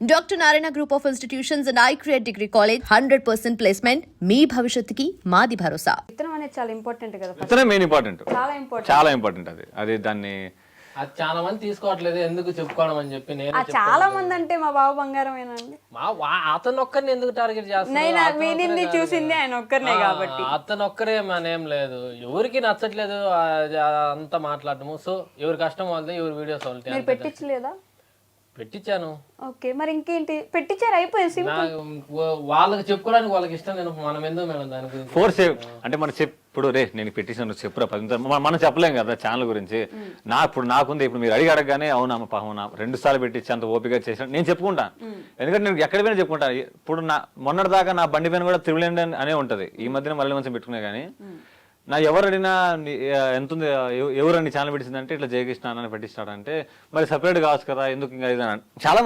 Doctor Narayana group of institutions and I create degree college hundred percent placement మీ భవిష్యత్తుకి మాది భరోసా. విత్తనం అనేది చాలా ఇంపార్టెంట్ కదా. విత్తనం మెయిన్ ఇంపార్టెంట్ చాలా ఇంపార్టెంట్ చాలా ఇంపార్టెంట్ అది. అది దాన్ని అది చాలా మంది తీసుకోవట్లేదు ఎందుకు చెప్పుకోవడం అని చెప్పి నేను ఆ చాలా మంది అంటే మా బాబు బంగారమేనండి. మా వా- అతను ఒక్కరిని ఎందుకు టార్గెట్ నేను? వినింది చూసింది ఆయన ఒక్కరినే కాబట్టి. అతను ఒక్కరే మనేం లేదు. ఎవరికి నచ్చట్లేదు అంతా మాట్లాడటము. సో ఎవరి కష్టం వాళ్ళది ఎవరి వీడియోస్ వాళ్ళది. మీరు పెట్టించలేదా? పెట్టించాను. ఓకే మరి ఇంకేంటి? పెట్టించారు? అయిపోయింది సింపుల్. వా- వాళ్ళకి చెప్పుకోవడానికి వాళ్ళకి ఇష్టం నేను మనం ఎందుకు మేడం దాని గురించి? ఫోర్స్ అంటే మనం చెప్ ఇప్పుడు రే నేను పెట్టేసాను చెప్పురా పది నిమిషాలు. మనం- మనం చెప్పలేం కదా ఛానల్ గురించి. నా ఇప్పుడు నాకుంది ఇప్పుడు మీరు అడిగి అడగగానే అవునా పాపం నా రెండు సార్లు పెట్టించి అంత ఓపిక చేసిన నేను చెప్పుకుంటాను ఎందుకంటే నేను ఎక్కడ పోయినా చెప్పుకుంటాను ఇప్పుడు నా మొన్నటి దాకా నా బండి పైన కూడా త్రిబుల్ అనే ఉంటది. ఈ మధ్యన మళ్ళీ మంచి పెట్టుకునే కానీ. నా ఎవరు అడిగినా ఎంత ఉంది ఎవ- ఎవరు నీ ఛానల్ పెట్టిందంటే ఇట్లా జయకృష్ణ అని పెట్టిస్తాడంటే మరి సపరేట్ కావచ్చు కదా ఎందుకు ఇంకా ఇది చాలా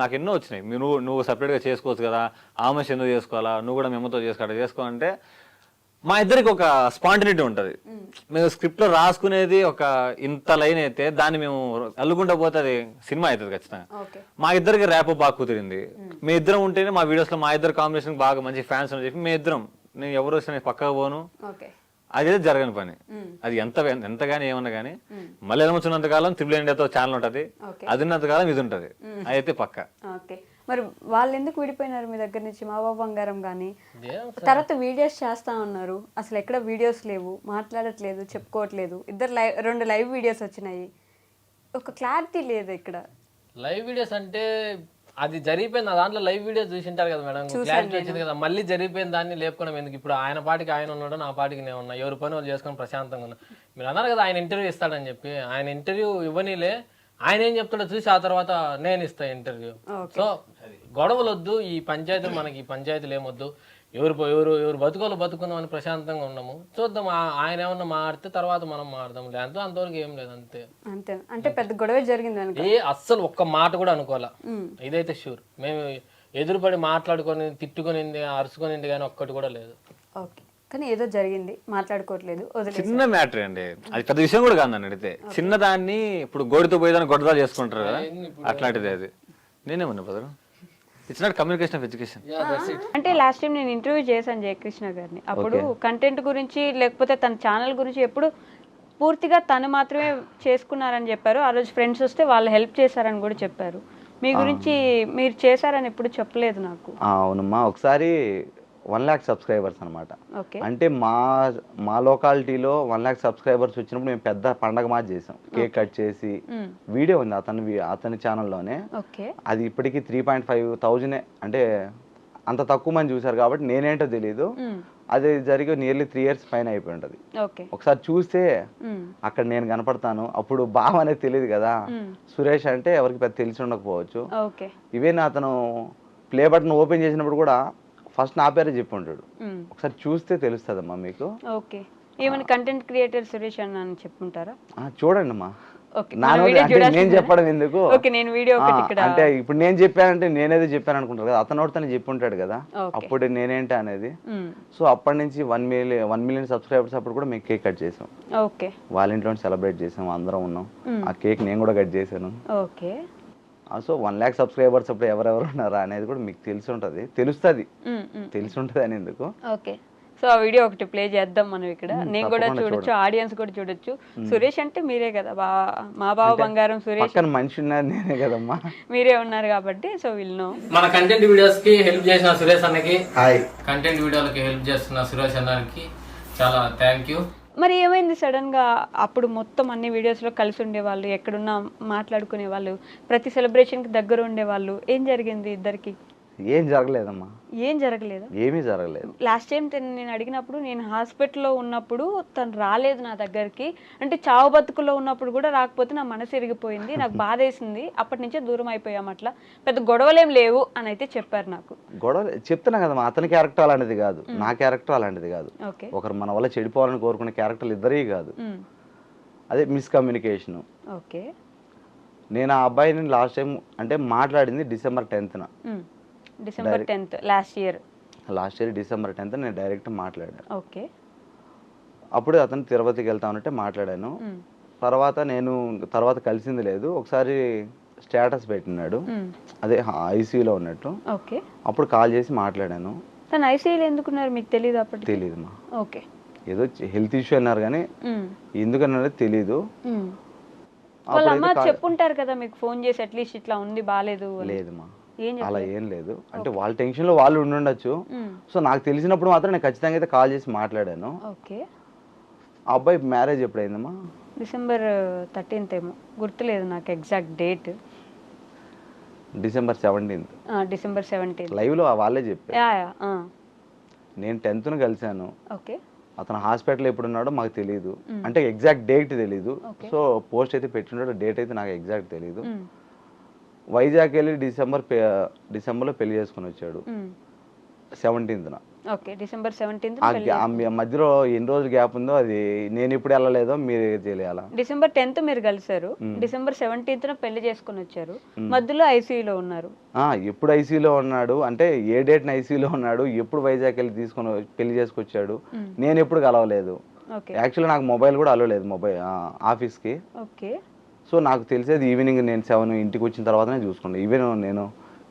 నాకు ఎన్నో వచ్చినాయి. మీరు నువ్వు నువ్వు separate గా చేసుకోవచ్చు కదా ఆమె ఎందుకు చేసుకోవాలా నువ్వు కూడా మేమతో చేసుకోవాలి చేసుకోవాలంటే మా ఇద్దరికి ఒక స్పాంటినిటీ ఉంటది. మేము స్క్రిప్ట్లో రాసుకునేది ఒక ఇంత లైన్ అయితే దాన్ని మేము అల్లుకుంటా పోతే అది సినిమా అవుతుంది ఖచ్చితంగా. మా ఇద్దరికి ర్యాప్ బాగా కుదిరింది. మీ ఇద్దరం ఉంటేనే మా వీడియోస్లో మా ఇద్దరు కాంబినేషన్ బాగా మంచి ఫ్యాన్స్ అని చెప్పి మీ ఇద్దరం నేను ఎవరు వచ్చినా నేను పక్కకు పోను. అదే జరగని పని. అది ఎంత ఎంత గానీ ఏమన్నా కానీ మళ్ళీ ఎలమొచ్చినంత కాలం త్రిబుల్ ఇండియాతో ఛానల్ ఉంటది. అది ఉన్నంత కాలం ఇది ఉంటది. అయితే పక్క. ఓకే. మరి వాళ్ళు ఎందుకు విడిపోయినారు మీ దగ్గర నుంచి? మా బాబు బంగారం కానీ తర్వాత వీడియోస్ చేస్తా ఉన్నారు. అసలు ఎక్కడ వీడియోస్ లేవు. మాట్లాడట్లేదు చెప్పుకోవట్లేదు. ఇద్దరు లైవ్ రెండు లైవ్ వీడియోస్ వచ్చినాయి. ఒక క్లారిటీ లేదు ఇక్కడ. లైవ్ వీడియోస్ అంటే అది జరిగిపోయింది. దాంట్లో లైవ్ వీడియోస్ చూసింటారు కదా మేడం. క్లారిటీ వచ్చింది కదా. మళ్ళీ జరిగిపోయిన దాన్ని లేపుకోవడం ఎందుకు? ఇప్పుడు ఆయన పాటికి ఆయన ఉన్నాడు నా పాటికి నేను ఉన్నా. ఎవరి పని వాళ్ళు చేసుకొని ప్రశాంతంగా ఉన్నా. మీరు అన్నారు కదా ఆయన ఇంటర్వ్యూ ఇస్తాడని చెప్పి. ఆయన ఇంటర్వ్యూ ఇవ్వనీలే. ఆయన ఏం చెప్తాడో చూసి ఆ తర్వాత నేను ఇస్తా ఇంటర్వ్యూ. సో గొడవలు వద్దు ఈ పంచాయతీలు మనకి ఈ పంచాయతీలు ఏమొద్దు. ఎవరు ఎవరు ఎవరు బతుకోలు బతుకుందామని ప్రశాంతంగా ఉన్నాము. చూద్దాం ఆ- ఆయన ఏమన్నా మారితే తర్వాత మనం మారుదాం. లేదంటే అంతవరకు ఏం లేదు అంతే. అంతే. అంటే పెద్ద గొడవ జరిగింది అనుకో ఏ అస్సలు ఒక్క మాట కూడా అనుకోవాలా? ఇదైతే షూర్ మేము ఎదురుపడి మాట్లాడుకొని తిట్టుకునింది అరుచుకునింది కానీ ఒక్కటి కూడా లేదు. ఓకే. కానీ ఏదో జరిగింది మాట్లాడుకోవట్లేదు చిన్న మ్యాటర్ అండి. అది పెద్ద విషయం కూడా కాదు నన్ను అడిగితే. చిన్నదాన్ని ఇప్పుడు గోడితో పోయేదాన్ని గొడవ చేసుకుంటారు కదా? అట్లాంటిది అది. నేనేమన్నా బదరు it's not communication of education అంటే లాస్ట్ టైం నేను ఇంటర్వ్యూ చేశాను జయకృష్ణ గారిని. అప్పుడు కంటెంట్ గురించి లేకపోతే తన ఛానల్ గురించి ఎప్పుడు పూర్తిగా తను మాత్రమే చేసుకున్నారని చెప్పారు. ఆ రోజు ఫ్రెండ్స్ వస్తే వాళ్ళు హెల్ప్ చేశారని కూడా చెప్పారు. మీ గురించి మీరు చేశారని ఎప్పుడు చెప్పలేదు నాకు. ఆ, అవునమ్మా. ఒకసారి వన్ ల్యాక్ సబ్స్క్రైబర్స్ అనమాట అంటే మా మా లొకాలిటీలో వన్ ల్యాక్ సబ్స్క్రైబర్స్ వచ్చినప్పుడు మేము పెద్ద పండగ మాది చేసాం. కేక్ కట్ చేసి వీడియో ఉంది అతని అతని ఛానల్లోనే. అది ఇప్పటికీ త్రీ పాయింట్ ఫైవ్ థౌజండ్ అంటే అంత తక్కువ మంది చూసారు కాబట్టి నేనేంటో తెలియదు అది జరిగి నియర్లీ త్రీ ఇయర్స్ పైన అయిపోయి ఉంటుంది ఒకసారి చూస్తే అక్కడ నేను కనపడతాను. అప్పుడు బావ అనేది తెలియదు కదా. సురేష్ అంటే ఎవరికి పెద్ద తెలిసి ఉండకపోవచ్చు. ఓకే. ఈవెన్ అతను ప్లే బటన్ ఓపెన్ చేసినప్పుడు కూడా ఫస్ట్ నా పేరే చెప్పి ఉంటాడు. ఒకసారి చూస్తే తెలుస్తుందమ్మా మీకు. ఓకే. ఏమైనా కంటెంట్ క్రియేటర్ సురేష్ అన్న అని చెప్పుంటారా? ఆ, చూడండి అమ్మా. నేను? చెప్పడం ఎందుకు? అంటే ఇప్పుడు నేను చెప్పానంటే నేనేదో చెప్పాను అనుకుంటారు కదా అతను తను చెప్పి ఉంటాడు కదా. అప్పుడు నేనేంటి అనేది. సో అప్పటి నుంచి one million one million subscribers అప్పుడు కూడా మేము కేక్ కట్ చేసాం. ఓకే. వాళ్ళ ఇంట్లో సెలబ్రేట్ చేసాం అందరం ఉన్నాం. ఆ కేక్ నేను కూడా కట్ చేశాను. సో వన్ ల్యాక్ సబ్స్క్రైబర్స్ అప్పుడు ఎవరెవరు ఉన్నారా అనేది కూడా మీకు తెలిసి ఉంటుంది తెలుస్తుంది. తెలిసి ఉంటుంది అని ఎందుకు? ఓకే. సో ఆ వీడియో ఒకటి ప్లే చేద్దాం మనం ఇక్కడ. నేను కూడా చూడొచ్చు ఆడియన్స్ కూడా చూడొచ్చు. సురేష్ అంటే మీరే కదా బా మా బావ బంగారం సురేష్. పక్కన మనిషి ఉన్నది నేనే కదమ్మా. మీరే ఉన్నారు కాబట్టి సో విల్ నో మన కంటెంట్ వీడియోస్కి హెల్ప్ చేసిన సురేష్ అన్నకి హాయ్ కంటెంట్ వీడియోలకి హెల్ప్ చేస్తున్న సురేష్ అన్నకి చాలా థ్యాంక్ యూ మరి ఏమైంది సడన్గా అప్పుడు మొత్తం అన్ని వీడియోస్లో కలిసి ఉండేవాళ్ళు ఎక్కడున్నా మాట్లాడుకునే వాళ్ళు ప్రతి సెలబ్రేషన్కి దగ్గర ఉండేవాళ్ళు. ఏం జరిగింది ఇద్దరికి? ఏం జరగలేదమ్మా. ఏం జరగలేదు. ఏమీ జరగలేదు. లాస్ట్ టైం నేను అడిగినప్పుడు నేను హాస్పిటల్లో ఉన్నప్పుడు తను రాలేదు నా దగ్గరికి. అంటే చావు బతుకులో ఉన్నప్పుడు కూడా రాకపోతే నా మనసు ఇరిగిపోయింది నాకు బాధ వేసింది. అప్పటి నుంచే దూరం అయిపోయాం అట్లా. పెద్ద గొడవలేం లేవు అని అయితే చెప్పారు నాకు. గొడవ చెప్తున్నా కదమ్మా అతని క్యారెక్టర్ అలాంటిది కాదు. నా క్యారెక్టర్ అలాంటిది కాదు. ఓకే. ఒకరు మన వల్ల చెడిపోవాలని కోరుకునే క్యారెక్టర్లు ఇద్దరే కాదు. అదే మిస్కమ్యూనికేషను ఓకే. నేను ఆ అబ్బాయిని లాస్ట్ టైం అంటే మాట్లాడింది December టెన్త్న December tenth last year last year December tenth నేను డైరెక్ట్ మాట్లాడాను ఓకే. అప్పుడు అతను తిరుపతికి వెళ్తానంటే మాట్లాడాను. తర్వాత నేను తర్వాత కలిసింది లేదు. ఒకసారి స్టేటస్ పెట్టినాడు. అదే ఐసీయూలో ఉన్నట్టు. ఓకే. అప్పుడు కాల్ చేసి మాట్లాడాను. తను ఐసీయూలో ఎందుకున్నారు మీకు తెలియదు అప్పటికి? తెలియదు మా. ఓకే. ఏదో హెల్త్ ఇష్యూ అన్నారు కానీ మ్మ్. ఎందుకన్నారో తెలీదు. వాళ్ళ అమ్మ చెప్పుంటారు కదా మీకు ఫోన్ చేసి అట్లీస్ట్ ఇట్లా ఉంది బాగాలేదు అని. అలా ఏం లేదు. అంటే వాళ్ళ టెన్షన్లో వాళ్ళు ఉండుండొచ్చు. సో నాకు తెలిసినప్పుడు మాత్రం నేను ఖచ్చితంగా అయితే కాల్ చేసి మాట్లాడాను. ఓకే. అబ్బాయి మ్యారేజ్ ఎప్పుడైందమ్మా? డిసెంబర్ థర్టీన్త్ ఏమో. గుర్తులేదు నాకు exact date. December seventeenth. December seventeenth. లైవ్లో వాళ్ళే చెప్పారు. నేను టెన్త్ను కలిశాను. ఓకే. అతను హాస్పిటల్ ఎప్పుడు ఉన్నాడో మాకు తెలియదు అంటే ఎగ్జాక్ట్ డేట్ తెలియదు సో పోస్ట్ అయితే పెట్టినాడో డేట్ అయితే నాకు ఎగ్జాక్ట్ తెలియదు. వైజాగ్ వెళ్ళి డిసెంబర్ డిసెంబర్లో పెళ్ళి చేసుకుని వచ్చాడు. సెవెంటీన్త్న. ఓకే డిసెంబర్ సెవెంటీన్త్ మధ్యలో ఎన్ని రోజులు గ్యాప్ ఉందో అది నేను ఇప్పుడు వెళ్ళలేదో మీరు తెలియాలా? డిసెంబర్ టెన్త్ మీరు కలిసారు డిసెంబర్ సెవెంటీన్త్ పెళ్ళి చేసుకుని వచ్చారు. మధ్యలో ఐసీయూలో ఉన్నారు. ఎప్పుడు ఐసీలో ఉన్నాడు. అంటే ఏ డేట్న ఐసీలో ఉన్నాడు ఎప్పుడు వైజాగ్ వెళ్ళి తీసుకొని పెళ్ళి చేసుకొచ్చాడు నేను ఎప్పుడు కలవలేదు. ఓకే. యాక్చువల్లీ నాకు మొబైల్ కూడా అలవలేదు మొబైల్ ఆఫీస్కి. ఓకే. సో నాకు తెలిసేది ఈవినింగ్ నేను సెవెన్ ఇంటికి వచ్చిన తర్వాతనే చూసుకున్నాను ఈవెన్ నేను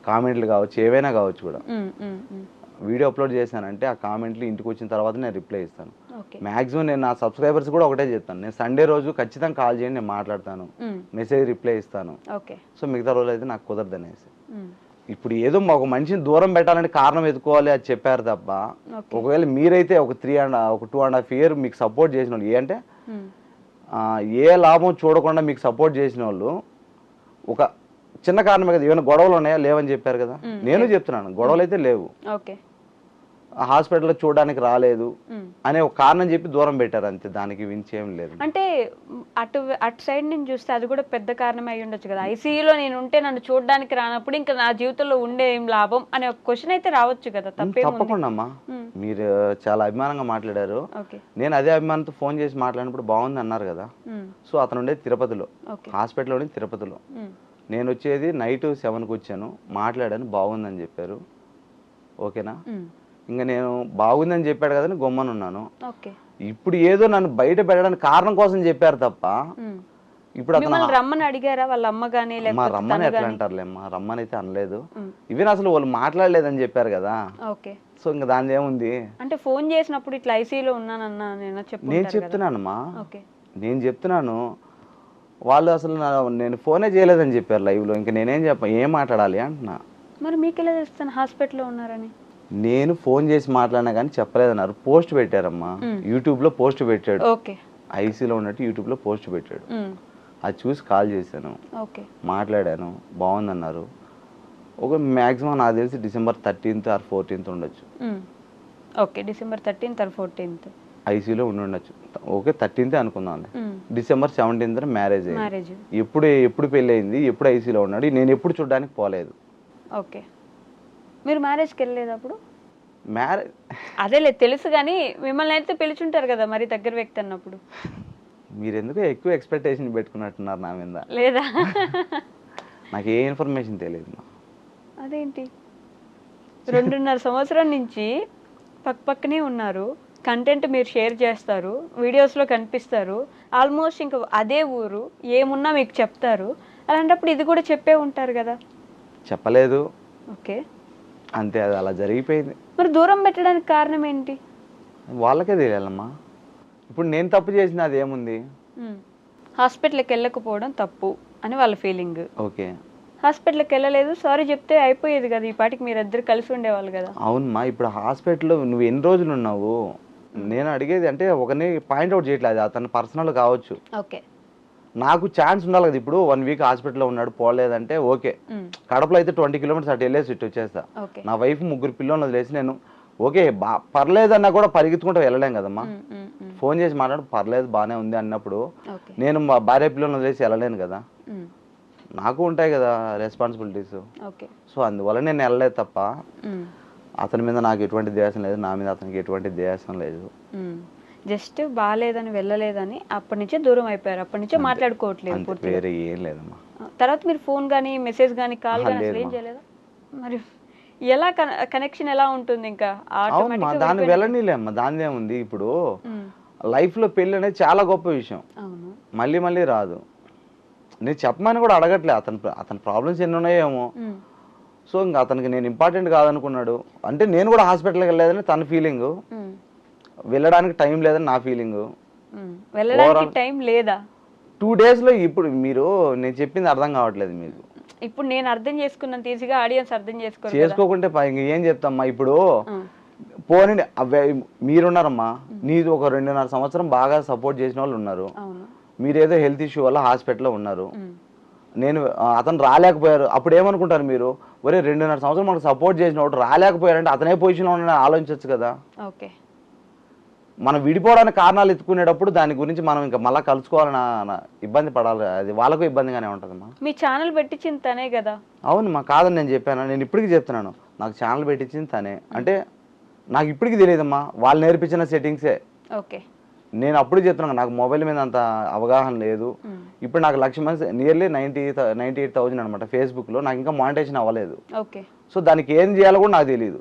కామెంట్లు కావచ్చు ఏవైనా కావచ్చు కూడా. వీడియో అప్లోడ్ చేశానంటే ఆ కామెంట్లు ఇంటికి వచ్చిన తర్వాత నేను రిప్లై ఇస్తాను. ఓకే. మాక్సిమం నేను నా సబ్స్క్రైబర్స్ కూడా ఒకటే చెప్తాను. నేను సండే రోజు ఖచ్చితంగా కాల్ చేయండి నేను మాట్లాడతాను. మెసేజ్ రిప్లై ఇస్తాను. ఓకే. సో మిగతా రోజులు అయితే నాకు కుదరదు అనేసి. ఇప్పుడు ఏదో ఒక మనిషిని దూరం పెట్టాలంటే కారణం ఎత్తుకోవాలి అది చెప్పారు తప్ప. ఒకవేళ మీరైతే ఒక త్రీ అండ్ ఒక టూ అండ్ హాఫ్ ఇయర్ మీకు సపోర్ట్ చేసిన వాళ్ళు ఏ అంటే ఏ లాభం చూడకుండా మీకు సపోర్ట్ చేసిన వాళ్ళు ఒక చిన్న కారణమే కదా ఏమైనా గొడవలు ఉన్నాయా లేవని చెప్పారు కదా? నేను చెప్తున్నాను గొడవలు అయితే లేవు హాస్పిటల్లో చూడడానికి రాలేదు. అనే ఒక కారణం చెప్పి దూరం పెట్టారు అంతే దానికి ఏం లేదు. అంటే అటు అటు సైడ్ నుంచి చూస్తే అది కూడా పెద్ద కారణం అయి ఉండొచ్చు కదా. ఐసీయూలో నేను ఉంటే నన్ను చూడడానికి రానప్పుడు ఇంకా నా జీవితంలో ఉండే ఏం లాభం అనే ఒక క్వశ్చన్ అయితే రావచ్చు కదా తప్పకుండా అమ్మా. మ్మ్. మీరు చాలా అభిమానంగా మాట్లాడారు. నేను అదే అభిమానంతో ఫోన్ చేసి మాట్లాడినప్పుడు బాగుంది అన్నారు కదా. సో అతను ఉండేది తిరుపతిలో. ఓకే. హాస్పిటల్లో ఉండేది తిరుపతిలో. నేను వచ్చేది నైట్ సెవెన్కి వచ్చాను. మాట్లాడాను బాగుందని చెప్పారు. ఓకేనా. ఇంకా నేను బాగుందని చెప్పాడు కదని గొమ్మను ఉన్నాను. ఓకే. ఇప్పుడు ఏదో నన్ను బయట పెట్టడానికి కారణం కోసం చెప్పారు తప్ప. ఇప్పుడు రమ్మని అడిగారా? వాళ్ళ అమ్మ కానీ మా రమ్మని ఎట్లా కానీ అంటారులే మా రమ్మని అయితే అనలేదు. ఈవెన్ అసలు వాళ్ళు మాట్లాడలేదని చెప్పారు కదా. ఓకే. సో ఇంకా దాని ఏముంది? అంటే ఫోన్ చేసినప్పుడు ఇట్లా ఐసీయూలో ఉన్నానన్నా నేను చెప్పు నేను చెప్తున్నానమ్మా నేను చెప్తున్నాను వాళ్ళు అసలు నేను ఫోనే చేయలేదని చెప్పారు లైవ్లో ఇంకా నేనేం చెప్ప ఏం మాట్లాడాలి అంటున్నా. మరి మీకు ఎలా తెలుస్తాను హాస్పిటల్లో ఉన్నారని? నేను ఫోన్ చేసి మాట్లాడినా కానీ చెప్పలేదన్నారు. పోస్ట్ పెట్టారమ్మా. యూట్యూబ్లో పోస్ట్ పెట్టాడు. ఓకే. ఐసీలో ఉన్నట్టు యూట్యూబ్లో పోస్ట్ పెట్టాడు. అది చూసి కాల్ చేశాను. ఓకే. మాట్లాడాను. బాగుందన్నారు. ఒక మ్యాక్సిమం నాకు తెలిసి డిసెంబర్ థర్టీన్త్ ఆర్ ఫోర్టీన్త్ ఉండొచ్చు. Okay. December thirteenth or fourteenth. ఐసీలో ఉండి ఉండొచ్చు. ఓకే థర్టీన్త్ అనుకుందాం. డిసెంబర్ సెవెంటీన్త్ మ్యారేజ్ అయింది. ఎప్పుడు ఎప్పుడు పెళ్ళి అయింది ఎప్పుడు ఐసీలో ఉన్నాడు? నేను ఎప్పుడు చూడడానికి పోలేదు. ఓకే. మీరు మ్యారేజ్కి వెళ్ళలేదు అప్పుడు మ్యారేజ్ అదేలే తెలుసు కానీ మిమ్మల్ని అయితే పిలుచుంటారు కదా మరి దగ్గర వ్యక్తి అన్నప్పుడు. మీరు ఎందుకు ఎక్కువ ఎక్స్పెక్టేషన్ పెట్టుకున్నట్టున్నారు నా మీద. లేదా? నాకు ఏ ఇన్ఫర్మేషన్ తెలియదు అదేంటి? రెండున్నర సంవత్సరం నుంచి పక్క పక్కనే ఉన్నారు. కంటెంట్ మీరు షేర్ చేస్తారు. వీడియోస్లో కనిపిస్తారు. ఆల్మోస్ట్ ఇంకా అదే ఊరు. ఏమున్నా మీకు చెప్తారు. అలాంటప్పుడు ఇది కూడా చెప్పే ఉంటారు కదా. చెప్పలేదు. ఓకే. అంతే అది అలా జరిగిపోయింది. మరి దూరం పెట్టడానికి కారణం ఏంటి? వాళ్ళకే తెలియాలమ్మా. ఇప్పుడు నేను తప్పు చేసిన అది ఏముంది. హాస్పిటల్కి వెళ్ళకపోవడం తప్పు అని వాళ్ళ ఫీలింగ్. ఓకే. హాస్పిటల్కి వెళ్ళలేదు సారీ చెప్తే అయిపోయేది కదా ఈ పాటికి మీరిద్దరు కలిసి ఉండేవాళ్ళు కదా. అవునమ్మా ఇప్పుడు హాస్పిటల్లో నువ్వు ఎన్ని రోజులు ఉన్నావు? నేను అడిగేది అంటే ఒకరిని పాయింట్అవుట్ చేయట్లేదు అతను పర్సనల్ కావచ్చు. ఓకే. నాకు ఛాన్స్ ఉండాలి కదా ఇప్పుడు వన్ వీక్ హాస్పిటల్లో ఉన్నాడు పోలేదంటే ఓకే. కడపలో అయితే ట్వంటీ కిలోమీటర్స్ అటు వెళ్ళేసి ఇటు వచ్చేస్తా నా వైఫ్ ముగ్గురు పిల్లలు వదిలేసి నేను ఓకే బా పర్లేదన్నా కూడా పరిగెత్తుకుంటూ వెళ్ళలేం కదమ్మా మ్మ్, మ్మ్, మ్మ్. ఫోన్ చేసి మాట్లాడు పర్లేదు బాగానే ఉంది అన్నప్పుడు నేను మా భార్య పిల్లలను వదిలేసి వెళ్ళలేను కదా. నాకు ఉంటాయి కదా రెస్పాన్సిబిలిటీస్ సో అందువల్ల నేను వెళ్ళలేదు తప్ప. అతని మీద నాకు ఎటువంటి ద్వేషం లేదు నా మీద అతనికి ఎటువంటి ద్వేషం లేదు. జస్ట్ బాగాలేదని వెళ్ళలేదని అప్పటి నుంచే దూరం అయిపోయారు. అప్పటి నుంచే మాట్లాడుకోవట్లేదు అంతే. పూర్తిగా. వేరే ఏం లేదమ్మా. తర్వాత మీరు ఫోన్ కానీ మెసేజ్ కానీ కాల్ కానీ అసలు ఏం. చేయలేదా? మరి ఎలా కనెక్షన్ ఎలా ఉంటుంది ఇంకా? దాన్ని వెళ్ళిపోయినట్టు. వెళ్ళనీలే అమ్మా దాని ఏముంది ఇప్పుడు. మ్మ్. లైఫ్లో పెళ్ళి అనేది చాలా గొప్ప విషయం. మళ్ళీ మళ్ళీ రాదు. నేను చెప్పమని కూడా అడగట్లే అతని అతని ప్రాబ్లమ్స్ ఎన్ని ఉన్నాయేమో. సో ఇంకా అతనికి నేను ఇంపార్టెంట్ కాదనుకున్నాడు. అంటే నేను కూడా హాస్పిటల్కి వెళ్ళలేదని తన ఫీలింగ్. వెళ్ళడానికి టైం లేదని నా ఫీలింగ్. వెళ్ళడానికి టైం లేదా? టూ డేస్లో ఇప్పుడు మీరు నేను చెప్పింది అర్థం కావట్లేదు మీకు. ఇప్పుడు నేను అర్థం చేసుకున్నంత ఈజీగా ఆడియన్స్ అర్థం చేసుకోరు కదా. చేసుకోకుంటే ఏం చెప్తామ్మా? ఇప్పుడు పోనీ మీరున్నారమ్మా. నీది ఒక రెండున్నర సంవత్సరం బాగా సపోర్ట్ చేసిన వాళ్ళు ఉన్నారు. మీరేదో హెల్త్ ఇష్యూ వల్ల హాస్పిటల్లో ఉన్నారు. నేను అతను రాలేకపోయారు. అప్పుడు ఏమనుకుంటారు మీరు? ఒరే రెండున్నర సంవత్సరం మనకు సపోర్ట్ చేసిన వాడు రాలేకపోయారంటే అతనే పొజిషన్లో ఉన్న ఆలోచించవచ్చు కదా. ఓకే. మనం విడిపోవడానికి కారణాలు ఎత్తుకునేటప్పుడు దాని గురించి మనం ఇంకా మళ్ళీ కలుసుకోవాలని ఇబ్బంది పడాలి. అది వాళ్ళకు ఇబ్బందిగానే ఉంటుందమ్మా. మీ ఛానల్ పెట్టించింది తనే కదా? అవును మా కాదని నేను చెప్పాను. నేను ఇప్పటికీ చెప్తున్నాను. నాకు ఛానల్ పెట్టించింది తనే. అంటే నాకు ఇప్పటికీ తెలియదమ్మా. వాళ్ళు నేర్పించిన సెట్టింగ్సే. ఓకే. నేను అప్పుడు చెప్తున్నాను నాకు మొబైల్ మీద అంత అవగాహన లేదు. ఇప్పుడు నాకు లక్ష మంది nearly ninety ninety eight thousand అనమాట ఫేస్బుక్లో నాకు ఇంకా మానిటేషన్ అవ్వలేదు. ఓకే. సో దానికి ఏం చేయాలో కూడా నాకు తెలియదు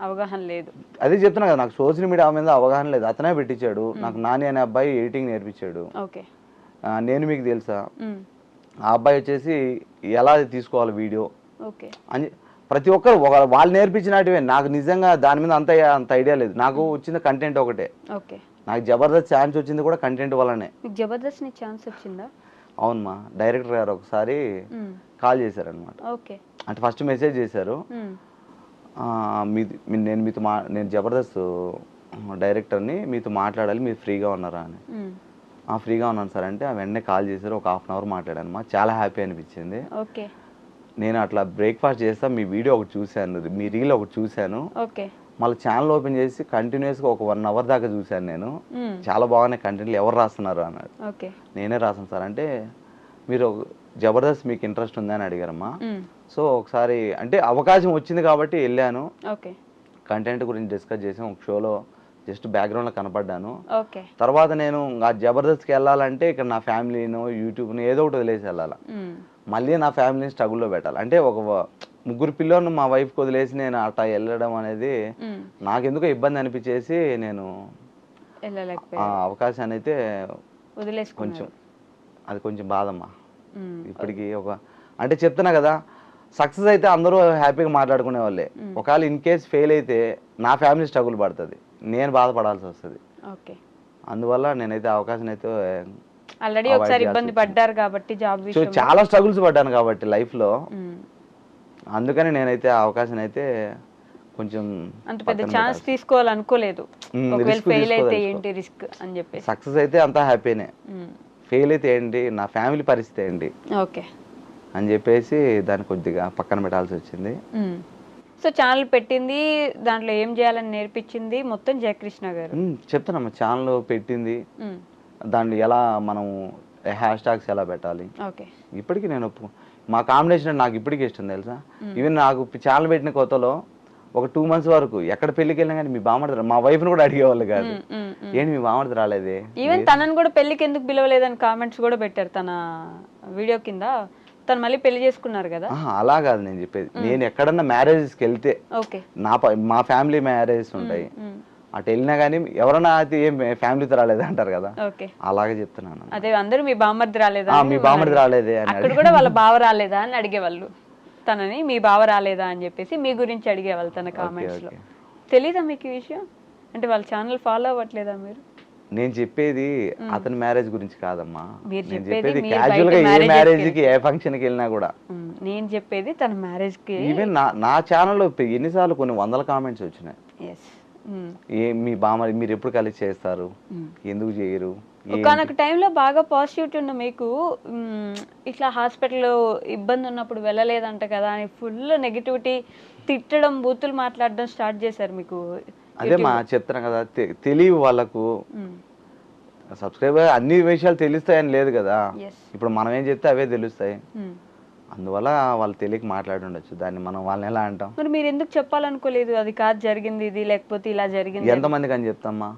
అవగాహన లేదు. అదే చెప్తున్నా కదా నాకు సోషల్ మీడియా మీద అవగాహన లేదు. అతనే పెట్టించాడు. నాకు నాని అనే అబ్బాయి ఎడిటింగ్ నేర్పించాడు. ఓకే. నేను మీకు తెలుసా? ఆ అబ్బాయి వచ్చేసి ఎలా తీసుకోవాలి వీడియో? ఓకే. అని ప్రతి ఒక్కరు ఒక- వాళ్ళు నేర్పించినటివే. నాకు నిజంగా దాని మీద అంత అంత ఐడియా లేదు. నాకు వచ్చిన కంటెంట్ ఒకటే. ఓకే. నాకు జబర్దస్త్ ఛాన్స్ వచ్చింది కూడా కంటెంట్ వల్లనే. జబర్దస్త్ నీ ఛాన్స్ వచ్చిందా? అవునమ్మా డైరెక్టర్ గారు ఒకసారి కాల్ చేశారనమాట ఓకే. అంటే ఫస్ట్ మెసేజ్ చేశారు. మీ- నేను మీతో మా నేను జబర్దస్త్ డైరెక్టర్ని మీతో మాట్లాడాలి మీరు ఫ్రీగా ఉన్నారా అని. ఆ ఫ్రీగా ఉన్నాను సార్. అంటే ఆ వెంటనే కాల్ చేశారు ఒక హాఫ్ అన్ అవర్ మాట్లాడాను. మా చాలా హ్యాపీ అనిపించింది. ఓకే. నేను అట్లా బ్రేక్ఫాస్ట్ చేస్తా మీ వీడియో ఒకటి చూశాను మీ రీల్ ఒకటి చూశాను. ఓకే. మళ్ళీ ఛానల్ ఓపెన్ చేసి కంటిన్యూస్గా ఒక వన్ అవర్ దాకా చూశాను నేను. చాలా బాగున్నాయి కంటెంట్లు ఎవరు రాస్తున్నారు అన్నాడు ఓకే. నేనే రాసాను సార్. అంటే మీరు జబర్దస్త్ మీకు ఇంట్రెస్ట్ ఉందని అడిగారమ్మా. సో ఒకసారి అంటే అవకాశం వచ్చింది కాబట్టి వెళ్ళాను. ఓకే. కంటెంట్ గురించి డిస్కస్ చేసాం ఒక షోలో జస్ట్ బ్యాక్గ్రౌండ్లో కనపడ్డాను. ఓకే. తర్వాత నేను ఆ జబర్దస్త్కి వెళ్ళాలంటే ఇక్కడ నా ఫ్యామిలీను యూట్యూబ్ను ఏదో ఒకటి వదిలేసి వెళ్ళాలి. మళ్ళీ నా ఫ్యామిలీని స్ట్రగుల్లో పెట్టాలి. అంటే ఒక ముగ్గురు పిల్లలను మా వైఫ్కి వదిలేసి నేను అట్లా వెళ్ళడం అనేది నాకెందుకో ఇబ్బంది అనిపించేసి నేను ఆ అవకాశాన్ని అయితే కొంచెం అది కొంచెం బాధమ్మా. ఇప్పటికి ఒక అంటే చెప్తున్నా కదా సక్సెస్ అయితే అందరూ హ్యాపీగా మాట్లాడుకునే వాళ్ళే. ఒకవేళ ఇన్ కేస్ ఫెయిల్ అయితే నా ఫ్యామిలీ స్ట్రగుల్ పడుతుంది. నేను బాధపడాల్సి వస్తుంది. ఓకే. అందువల్ల నేనైతే అవకాశం అయితే ఆల్రెడీ ఒకసారి ఇబ్బంది పడ్డారు కాబట్టి జాబ్ సో చాలా స్ట్రగుల్స్ పడ్డాను కాబట్టి లైఫ్లో. ఉమ్, అందుకని నేనైతే అవకాశం అయితే కొంచెం అంత పెద్ద ఛాన్స్ తీసుకోవాలనుకోలేదు. ఒకవేళ ఫెయిల్ అయితే. ఏంటి రిస్క్ అని చెప్పేసి. సక్సెస్ అయితే అంతా హ్యాపీనే. ఫెయిల్ అయితే ఏంటి? నా ఫ్యామిలీ పరిస్థితి ఏంటి? ఓకే. అని చెప్పేసి దాన్ని కొద్దిగా పక్కన పెట్టాల్సి వచ్చింది. సో ఛానల్ పెట్టింది దాంట్లో ఏం చేయాలని నేర్పించింది మొత్తం జయకృష్ణ గారు? ఉమ్, చెప్తానమ్మా ఛానల్ పెట్టింది. దాన్ని ఎలా మనం హ్యాష్ ట్యాగ్స్ ఎలా పెట్టాలి? ఓకే. ఇప్పటికీ నేను మా కాంబినేషన్ నాకు ఇప్పటికీ ఇష్టం తెలుసా? ఈవెన్ నాకు ఛానల్ పెట్టిన కొత్తలో ఒక టూ మంత్స్ వరకు ఎక్కడ పెళ్ళికి వెళ్ళినా కానీ మీ బామర్ది మా వైఫ్ని కూడా అడిగేవాళ్ళు కాదు. ఏంటి మీ బామర్ది రాలేదే? ఈవెన్ తనని కూడా పెళ్ళికి ఎందుకు పిలవలేదని కామెంట్స్ కూడా పెట్టారు తన వీడియో కింద. తను మళ్ళీ పెళ్ళి చేసుకున్నారు కదా? ఆహా, అలా కాదు నేను చెప్పేది. నేను ఎక్కడన్నా మ్యారేజెస్కి వెళ్తే ఓకే. నా ప- మా ఫ్యామిలీ మ్యారేజెస్ ఉంటాయి. అటు వెళ్ళినా కానీ ఎవరైనా అయితే ఏం ఫ్యామిలీతో రాలేదు అంటారు కదా? ఓకే. అలాగే చెప్తున్నాను అదే అందరూ మీ బామ్మర్ది రాలేదా ఆ, అని మీ బామర్ది రాలేదే అని అక్కడ కూడా వాళ్ళ బావ రాలేదా అని అడిగేవాళ్ళు. తనని మీ బావ రాలేదా అని చెప్పేసి మీ గురించి అడిగేవాళ్ళు తన కామెంట్స్లో. తెలీదా మీకు ఈ విషయం? అంటే వాళ్ళ ఛానల్ ఫాలో అవ్వట్లేదా మీరు? నేను చెప్పేది అతని మ్యారేజ్ గురించి కాదమ్మా. నేను చెప్పేది క్యాజువల్గా ఏ మ్యారేజ్కి ఏ ఫంక్షన్కి వెళ్ళినా కూడా. నేను చెప్పేది తన మ్యారేజ్కి ఈవెన్ నా నా ఛానల్లో ఎన్నిసార్లు కొన్ని వందల కామెంట్స్ వచ్చినాయి. ఏ మీ బామ్మ మీరు ఎప్పుడు కలిసి చేస్తారు? ఎందుకు చేయరు? ఒకనొక టైంలో బాగా పాజిటివిటీ ఉన్న మీకు ఇట్లా హాస్పిటల్లో ఇబ్బంది ఉన్నప్పుడు వెళ్ళలేదంట కదా అని ఫుల్ నెగిటివిటీ తిట్టడం బూతులు మాట్లాడడం స్టార్ట్ చేశారు మీకు. అదే మా చెప్తున్నా కదా తె- తెలివి వాళ్ళకు. సబ్స్క్రైబర్ అన్ని విషయాలు తెలుస్తాయని లేదు కదా. ఇప్పుడు మనం ఏం చెప్తే అవే తెలుస్తాయి. అందువల్ల వాళ్ళు తెలియక మాట్లాడి ఉండొచ్చు. దాన్ని మనం వాళ్ళని ఎలా అంటాం? మరి మీరు ఎందుకు చెప్పాలనుకోలేదు? అది కాదు జరిగింది ఇది లేకపోతే ఇలా జరిగింది? ఎంతమందికి అని చెప్తామ్మా?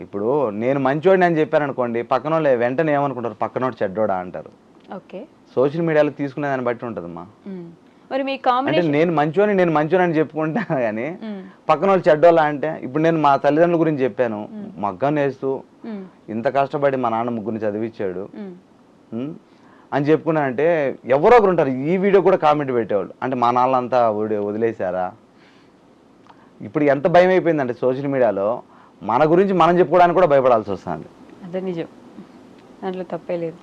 ఇప్పుడు నేను మంచోడిని అని చెప్పాను అనుకోండి పక్కన వెంటనే ఏమనుకుంటారు? పక్కనోడు చెడ్డోడా అంటారు. ఓకే. సోషల్ మీడియాలో తీసుకునే దాన్ని బట్టి ఉంటుందమ్మా. మరి మీ కాంబినేషన్ నేను మంచోని నేను మంచోని అని చెప్పుకుంటా కానీ పక్కన వాళ్ళు చెడ్డోళ్ళ అంటే ఇప్పుడు నేను మా తల్లిదండ్రుల గురించి చెప్పాను. మగ్గం నేస్తూ ఇంత కష్టపడి మా నాన్న ముగ్గురిని చదివించాడు అని చెప్పుకున్నానంటే ఎవరో ఒకరు ఉంటారు. ఈ వీడియో కూడా కామెంట్ పెట్టేవాళ్ళు. అంటే మా నాన్నంతా వదిలే- వదిలేశారా? ఇప్పుడు ఎంత భయం అయిపోయిందంటే సోషల్ మీడియాలో మన గురించి మనం చెప్పుకోవడానికి కూడా భయపడాల్సి వస్తుంది. అదే నిజం. దాంట్లో తప్పే లేదు.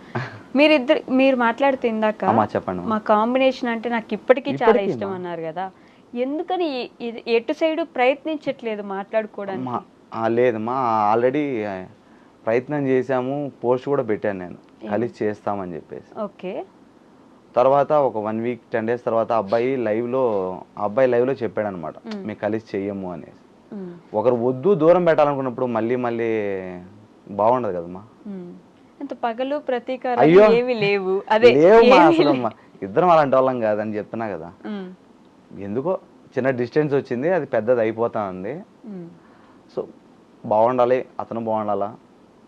మీరిద్దరు మీరు మాట్లాడుతూ ఇందాక చెప్పండి. మా కాంబినేషన్ అంటే నాకు ఇప్పటికీ చాలా ఇష్టం మా. అన్నారు కదా. ఎందుకని ఎటు సైడ్ ప్రయత్నించట్లేదు మాట్లాడుకోవడానికి? మా ఆ, లేదమ్మా ఆల్రెడీ ప్రయత్నం చేశాము పోస్ట్ కూడా పెట్టాను నేను. కలిసి చేస్తామని చెప్పేసి. ఓకే. తర్వాత ఒక వన్ వీక్ టెన్ డేస్ తర్వాత అబ్బాయి లైవ్లో అబ్బాయి లైవ్లో చెప్పాడు అనమాట మేము కలిసి చెయ్యము అనేసి. ఒకరు వద్దు దూరం పెట్టాలనుకున్నప్పుడు మళ్ళీ మళ్ళీ బాగుండదు కదమ్మా. పగలు ప్రతీకారం లేవు. అదే అసలు. ఇద్దరం అలాంటి వాళ్ళం కాదని చెప్తున్నా కదా. ఎందుకో చిన్న డిస్టెన్స్ వచ్చింది అది పెద్దది అయిపోతా ఉంది. సో బాగుండాలి అతను బాగుండాలా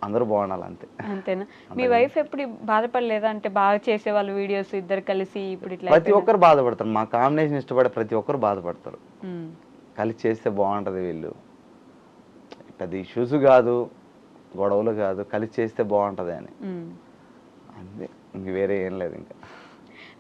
అందరూ బాగుండాలి అంతే. అంతేనా? మీ వైఫ్ ఎప్పుడు బాధపడలేదా? అంటే బాగా చేసే వాళ్ళు వీడియోస్ ఇద్దరు కలిసి ఇప్పుడు ఇట్లా ప్రతి ఒక్కరు బాధపడతారు. మా కాంబినేషన్ ఇష్టపడే ప్రతి ఒక్కరు బాధపడతారు. కలిసి చేస్తే బాగుంటుంది వీళ్ళు. పెద్ద ఇష్యూస్ కాదు. గొడవలు కాదు కలిసి చేస్తే బాగుంటుంది అని. అంతే ఇంక వేరే ఏం లేదు ఇంకా.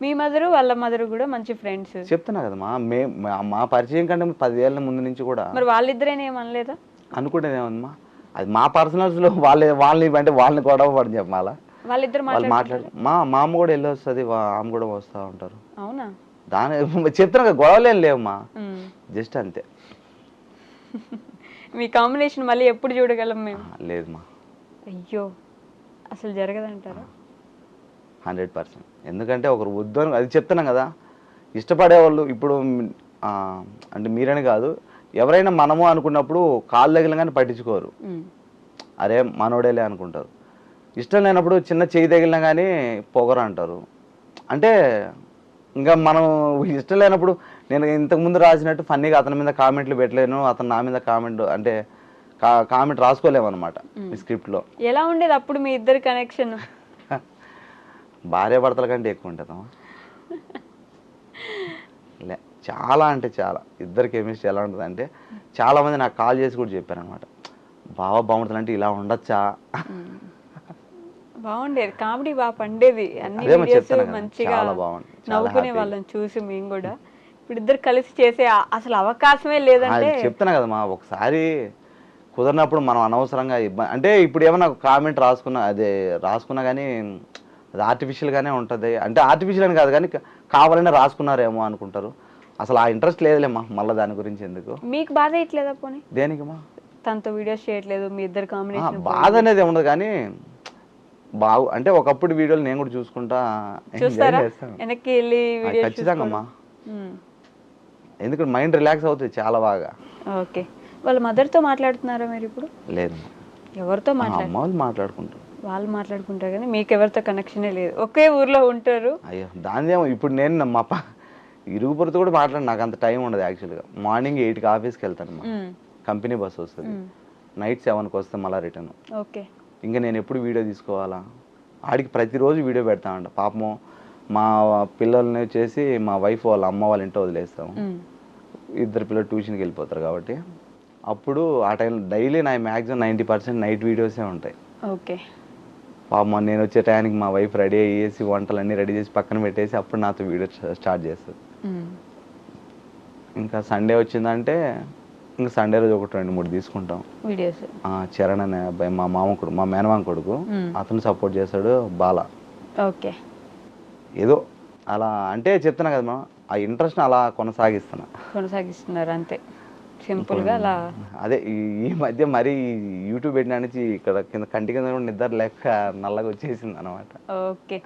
మీ మదరు వాళ్ళ మదరు కూడా మంచి ఫ్రెండ్స్ చెప్తున్నా కదా మా మే మా- పరిచయం కంటే పదివేల ముందు నుంచి కూడా మరి వాళ్ళిద్దరేనే ఏమనలేదా? అనుకుంటేనే ఉందమ్మా అది మా పర్సనల్స్లో వాళ్ళే వాళ్ళని అంటే వాళ్ళని గొడవ పడి చెప్పాలా వాళ్ళిద్దరు వాళ్ళు మాట్లాడు మా మా అమ్మ కూడా వెళ్ళి వస్తుంది ఆమె కూడా వస్తూ ఉంటారు. అవునా? దాని చెప్తున్నా కదా గొడవలు ఏం లేవమ్మా. జస్ట్ అంతే. మీ కాంబినేషన్ మళ్ళీ ఎప్పుడు చూడగలం మేము? ఆ, లేదమ్మా అయ్యో అసలు జరగదంటారా? Hundred percent. ఎందుకంటే ఒకరు వద్దు అని అది చెప్తున్నాం కదా ఇష్టపడేవాళ్ళు ఇప్పుడు మ్, అంటే మీరని కాదు ఎవరైనా మనము అనుకున్నప్పుడు కాళ్ళు తగిలిన పట్టించుకోరు. ఉమ్. అరే మనోడేలే అనుకుంటారు. ఇష్టం లేనప్పుడు చిన్న చేయి తగిలినా కానీ పొగరు అంటారు. అంటే ఇంకా మనం ఇష్టం లేనప్పుడు నేను ఇంతకు ముందు రాసినట్టు ఫన్నీగా అతని మీద కామెంట్లు పెట్టలేను అతను నా మీద కామెంట్ అంటే కామెంట్ రాసుకోలేము అనమాట స్క్రిప్ట్లో ఎలా ఉండేది అప్పుడు మీ ఇద్దరి కనెక్షన్ భార్య భర్తల కంటే ఎక్కువ ఉంటుందమ్మా లే చాలా అంటే చాలా. ఇద్దరు కెమిస్ట్రీ ఎలా ఉంటుంది అంటే చాలా మంది నాకు కాల్ చేసి కూడా చెప్పారు అనమాట బావ బాగుంటుంది అంటే ఇలా ఉండొచ్చా? బాగుండేది. కామెడీ బాగా పండేది. అన్ని వీడియోస్ కదా, మంచిగా నవ్వుకునే. వాళ్ళని చూసి మేము కూడా. ఇప్పుడు ఇద్దరు కలిసి చేసే అసలు అవకాశమే లేదంటే చెప్తున్నా కదమ్మా ఒకసారి కుదరినప్పుడు మనం అనవసరంగా ఇబ్బంది అంటే ఇప్పుడు ఏమైనా కామెంట్ రాసుకున్నా అదే రాసుకున్నా కానీ అది ఆర్టిఫిషియల్గానే ఉంటుంది. అంటే ఆర్టిఫిషియల్ అని కాదు కానీ కావాలనే రాసుకున్నారేమో అనుకుంటారు. అసలు ఆ ఇంట్రెస్ట్ లేదులేమ్మా మళ్ళీ దాని గురించి ఎందుకు? మీకు బాధ ఇట్లేదా పోనీ? దేనికమ్మా తనతో వీడియోస్ చేయట్లేదు మీ ఇద్దరు కాంబినేషన్ బాధ అనేది ఉండదు కానీ బాగు అంటే ఒకప్పుడు వీడియోలు నేను కూడా చూసుకుంటా. వెనక్కి వెళ్ళి ఖచ్చితంగా అమ్మా. ఎందుకంటే మైండ్ రిలాక్స్ అవుతుంది చాలా బాగా. ఓకే. వాళ్ళ మదర్తో మాట్లాడుతున్నారా మీరు ఇప్పుడు? లేదు. ఎవరితో మాట్లాడు మాట్లాడుకుంటారు. వాళ్ళు మాట్లాడుకుంటారు కానీ మీకు ఎవరితో కనెక్షనే లేదు. ఒకే ఊర్లో ఉంటారు. అయ్యో దానిదేమో ఇప్పుడు నేను మా ప ఇరుగు పొరుతో కూడా మాట్లాడి నాకు అంత టైం ఉండదు యాక్చువల్గా మార్నింగ్ ఎయిట్కి ఆఫీస్కి వెళ్తాను. కంపెనీ బస్ వస్తుంది. నైట్ సెవెన్కి వస్తే మళ్ళీ రిటర్న్. ఓకే. ఇంకా నేను ఎప్పుడు వీడియో తీసుకోవాలా? ఆడికి ప్రతిరోజు వీడియో పెడతామంట పాపము మా పిల్లల్ని వచ్చేసి మా వైఫ్ వాళ్ళ అమ్మ వాళ్ళ ఇంట్లో వదిలేస్తాము. ఇద్దరు పిల్లలు ట్యూషన్కి వెళ్ళిపోతారు కాబట్టి. అప్పుడు ఆ టైంలో డైలీ నా మ్యాక్సిమం నైంటీ పర్సెంట్ నైట్ వీడియోసే ఉంటాయి. ఓకే. పాపం నేను వచ్చే టైంకి మా వైఫ్ రెడీ అయ్యేసి వంటలన్నీ రెడీ చేసి పక్కన పెట్టేసి అప్పుడు నాతో వీడియో స్టార్ట్ చేస్తుంది. ఇంకా సండే వచ్చిందంటే ఇంకా సండే రోజు ఒకటి రెండు మూడు తీసుకుంటాం. వీడియోస్. ఆ, చరణ్ అనే అబ్బాయి మా మామ కొడుకు మా మేనమామ కొడుకు మ్మ్. అతను సపోర్ట్ చేస్తాడు బాల. ఓకే. ఏదో అలా అంటే చెప్తున్నా కదా మా ఆ ఇంట్రెస్ట్ని అలా కొనసాగిస్తున్నా. కొనసాగిస్తున్నారు అంతే. సింపుల్గా అలా అదే ఈ ఈ మధ్య మరీ యూట్యూబ్ పెట్టిన నుంచి ఇక్కడ కింద కంటి కింద కూడా నిద్ర లేక నల్లగా వచ్చేసింది అనమాట ఓకే.